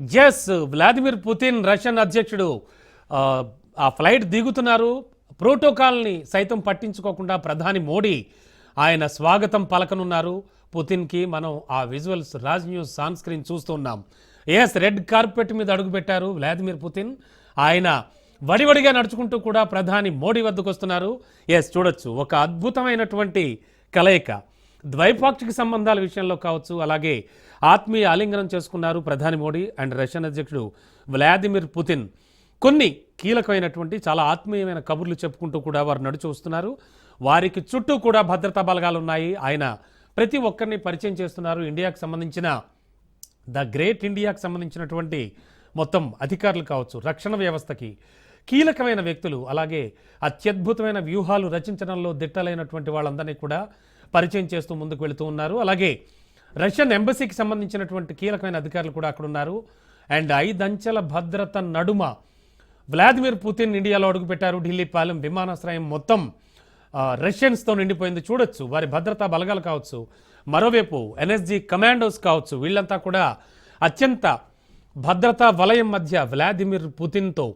Yes Vladimir Putin Russian అధ్యక్షుడు. ఆ, flight దిగుతున్నారు. ప్రోటోకాల్ని సైతం పట్టించుకోకుండా ప్రధాని మోడీ ఆయన స్వాగతం పలకనున్నారు. పుతిన్కి మనం ఆ visuals Raj News on screen చూస్తున్నాం ఎస్ రెడ్ కార్పెట్ మీద అడుగుపెట్టారు వ్లాదిమిర్ పుతిన్. ఆయన వడివడిగా నడుచుకుంటూ కూడా ప్రధాని మోడీ వద్దకు వస్తున్నారు. ఎస్ చూడొచ్చు. ఒక అద్భుతమైనటువంటి కలయిక. ద్వైపాక్షిక సంబంధాల విషయంలో కావచ్చు అలాగే ఆత్మీయ ఆలింగనం చేసుకున్నారు ప్రధాని మోడీ అండ్ రష్యన్ అధ్యక్షుడు వ్లాదిమిర్ పుతిన్. కొన్ని కీలకమైనటువంటి చాలా ఆత్మీయమైన కబుర్లు చెప్పుకుంటూ కూడా వారు నడిచి వస్తున్నారు. వారికి చుట్టూ కూడా భద్రతా బలగాలు ఉన్నాయి. ఆయన ప్రతి ఒక్కరిని పరిచయం చేస్తున్నారు. ఇండియాకు సంబంధించిన ద గ్రేట్ ఇండియాకు సంబంధించినటువంటి మొత్తం అధికారులు కావచ్చు రక్షణ వ్యవస్థకి కీలకమైన వ్యక్తులు అలాగే అత్యద్భుతమైన వ్యూహాలు రచించడంలో దిట్టలైనటువంటి వాళ్ళందరినీ కూడా పరిచయం చేస్తూ ముందుకు వెళుతూ ఉన్నారు. అలాగే రష్యన్ ఎంబసీకి సంబంధించినటువంటి కీలకమైన అధికారులు కూడా అక్కడ ఉన్నారు. అండ్ ఐదంచెల భద్రత నడుమ వ్లాదిమిర్ పుతిన్ ఇండియాలో అడుగుపెట్టారు. ఢిల్లీ పాలెం విమానాశ్రయం మొత్తం రష్యన్స్తో నిండిపోయింది. చూడొచ్చు వారి భద్రతా బలగాలు కావచ్చు. మరోవైపు ఎన్ఎస్జి కమాండోస్ కావచ్చు. వీళ్ళంతా కూడా అత్యంత భద్రతా వలయం మధ్య వ్లాదిమిర్ పుతిన్తో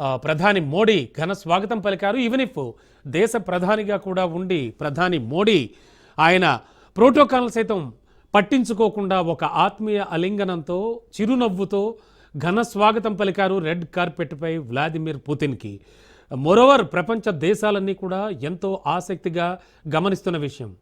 ప్రధాని మోడీ ఘన స్వాగతం పలికారు. ఈవెన్ ఇఫ్ దేశ ప్రధానిగా కూడా ఉండి ప్రధాని మోడీ ఆయన ప్రోటోకాల్ సైతం పట్టించుకోకుండా ఒక ఆత్మీయ అలింగనంతో చిరునవ్వుతో ఘన స్వాగతం పలికారు రెడ్ కార్పెట్పై వ్లాదిమిర్ పుతిన్కి. మోరోవర్ ప్రపంచ దేశాలన్నీ కూడా ఎంతో ఆసక్తిగా గమనిస్తున్న విషయం.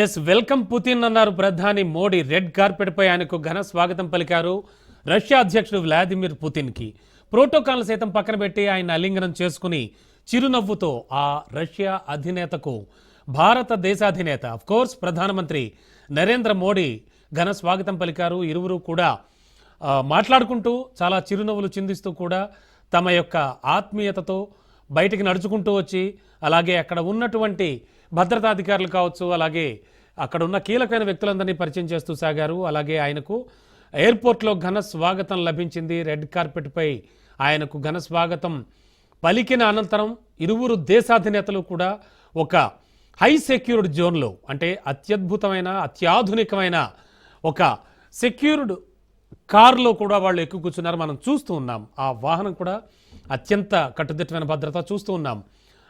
ఎస్ వెల్కమ్ పుతిన్ అన్నారు. ప్రధాని మోడీ రెడ్ కార్పెట్పై ఆయనకు ఘన స్వాగతం పలికారు రష్యా అధ్యక్షుడు వ్లాదిమిర్ పుతిన్కి. ప్రోటోకాల్ సైతం పక్కన పెట్టి ఆయన అలింగనం చేసుకుని చిరునవ్వుతో ఆ రష్యా అధినేతకు భారత దేశాధినేత కోర్స్ ప్రధానమంత్రి నరేంద్ర మోడీ ఘన స్వాగతం పలికారు. ఇరువురు కూడా మాట్లాడుకుంటూ చాలా చిరునవ్వులు చిందిస్తూ కూడా తమ యొక్క ఆత్మీయతతో బయటికి నడుచుకుంటూ వచ్చి అలాగే అక్కడ ఉన్నటువంటి భద్రతా అధికారులు కావచ్చు అలాగే అక్కడ ఉన్న కీలకమైన వ్యక్తులందరినీ పరిచయం చేస్తూ సాగారు. అలాగే ఆయనకు ఎయిర్పోర్ట్లో ఘన స్వాగతం లభించింది. రెడ్ కార్పెట్పై ఆయనకు ఘన స్వాగతం పలికిన అనంతరం ఇరువురు దేశాధినేతలు కూడా ఒక హై సెక్యూర్డ్ జోన్లో అంటే అత్యద్భుతమైన అత్యాధునికమైన ఒక సెక్యూర్డ్ కారులో కూడా వాళ్ళు ఎక్కువ కూర్చున్నారు. మనం చూస్తూ ఉన్నాం. ఆ వాహనం కూడా అత్యంత కట్టుదిట్టమైన భద్రత చూస్తూ ఉన్నాం.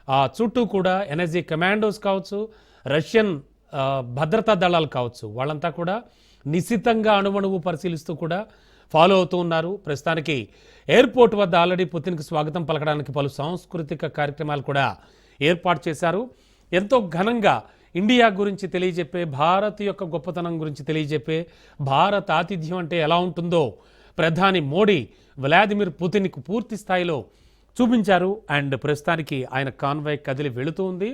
ఆ చుట్టూ కూడా ఎనర్జీ కమాండోస్ కావచ్చు రష్యన్ భద్రతా దళాలు కావచ్చు వాళ్ళంతా కూడా నిశితంగా అణువణువు పరిశీలిస్తూ కూడా ఫాలో అవుతూ ఉన్నారు. ప్రస్తుతానికి ఎయిర్పోర్ట్ వద్ద ఆల్రెడీ పుతిన్కి స్వాగతం పలకడానికి పలు సాంస్కృతిక కార్యక్రమాలు కూడా ఏర్పాటు చేశారు. ఎంతో ఘనంగా ఇండియా గురించి తెలియజెప్పే భారత్ యొక్క గొప్పతనం గురించి తెలియజెప్పే భారత్ ఆతిథ్యం అంటే ఎలా ఉంటుందో ప్రధాని మోడీ వ్లాదిమిర్ పుతిన్కు పూర్తి స్థాయిలో చూపించారు. అండ్ ప్రస్తుతానికి ఆయన కాన్వాయ్ కదిలి వెళుతూ ఉంది.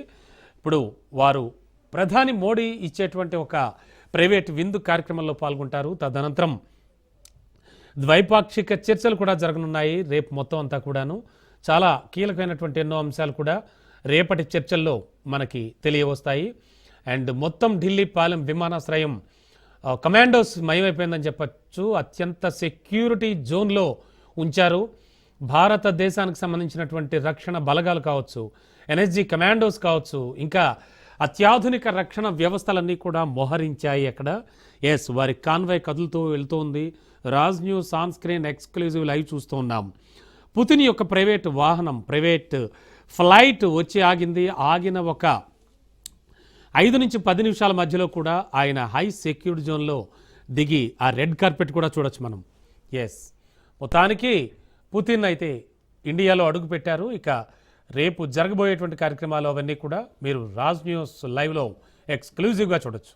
ఇప్పుడు వారు ప్రధాని మోడీ ఇచ్చేటువంటి ఒక ప్రైవేట్ విందు కార్యక్రమంలో పాల్గొంటారు. తదనంతరం ద్వైపాక్షిక చర్చలు కూడా జరగనున్నాయి. రేపు మొత్తం అంతా కూడాను. చాలా కీలకమైనటువంటి ఎన్నో అంశాలు కూడా రేపటి చర్చల్లో మనకి తెలియవస్తాయి. అండ్ మొత్తం ఢిల్లీ పాలెం విమానాశ్రయం కమాండోస్ మయమైపోయిందని చెప్పచ్చు. అత్యంత సెక్యూరిటీ జోన్లో ఉంచారు. భారతదేశానికి సంబంధించినటువంటి రక్షణ బలగాలు కావచ్చు ఎన్ఎస్జీ కమాండోస్ కావచ్చు ఇంకా అత్యాధునిక రక్షణ వ్యవస్థలన్నీ కూడా మోహరించాయి అక్కడ. ఎస్ వారి కాన్వాయ్ కదులుతూ వెళ్తూ ఉంది Raj News on screen exclusive live చూస్తూ ఉన్నాం. పుతిన్ యొక్క ప్రైవేట్ వాహనం ప్రైవేట్ ఫ్లైట్ వచ్చి ఆగింది. ఆగిన ఒక ఐదు నుంచి పది నిమిషాల మధ్యలో కూడా ఆయన హై సెక్యూర్డ్ జోన్లో దిగి ఆ రెడ్ కార్పెట్ కూడా చూడొచ్చు మనం. ఎస్ మొత్తానికి పుతిన్ అయితే ఇండియాలో అడుగుపెట్టారు ఇక రేపు జరగబోయేటువంటి కార్యక్రమాలు అవన్నీ కూడా మీరు రాజ్ న్యూస్ లైవ్లో ఎక్స్క్లూజివ్గా చూడొచ్చు.